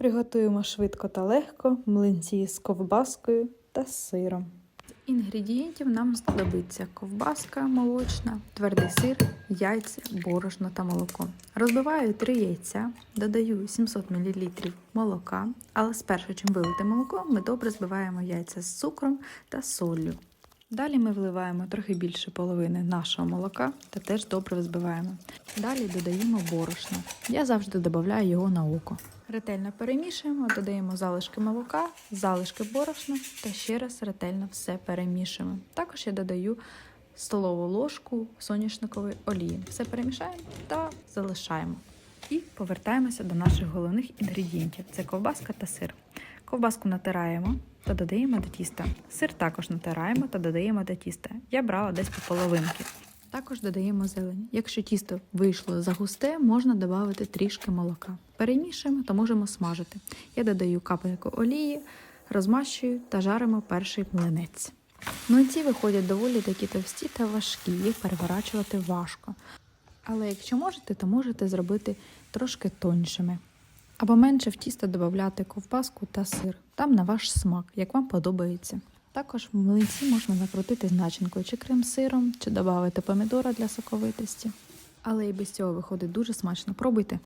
Приготуємо швидко та легко млинці з ковбаскою та сиром. З інгредієнтів нам знадобиться ковбаска молочна, твердий сир, яйця, борошно та молоко. Розбиваю 3 яйця, додаю 700 мл молока, але спершу, чим вилити молоко, ми добре збиваємо яйця з цукром та соллю. Далі ми вливаємо трохи більше половини нашого молока та теж добре взбиваємо. Далі додаємо борошно. Я завжди додаю його на око. Ретельно перемішуємо, додаємо залишки молока, залишки борошна та ще раз ретельно все перемішуємо. Також я додаю столову ложку соняшникової олії. Все перемішаємо та залишаємо. І повертаємося до наших головних інгредієнтів: це ковбаска та сир. Ковбаску натираємо та додаємо до тіста. Сир також натираємо та додаємо до тіста. Я брала десь по половинки. Також додаємо зелень. Якщо тісто вийшло загусте, можна додати трішки молока. Перемішуємо та можемо смажити. Я додаю капельку олії, розмащую та жаримо перший млинець. Млинці виходять доволі такі товсті та важкі, їх переворачувати важко. Але якщо можете, то можете зробити трошки тоншими. Або менше в тісто додати ковбаску та сир. Там на ваш смак, як вам подобається. Також в млинці можна накрутити з начинкою чи крем-сиром, чи додати помідора для соковитості. Але і без цього виходить дуже смачно. Пробуйте.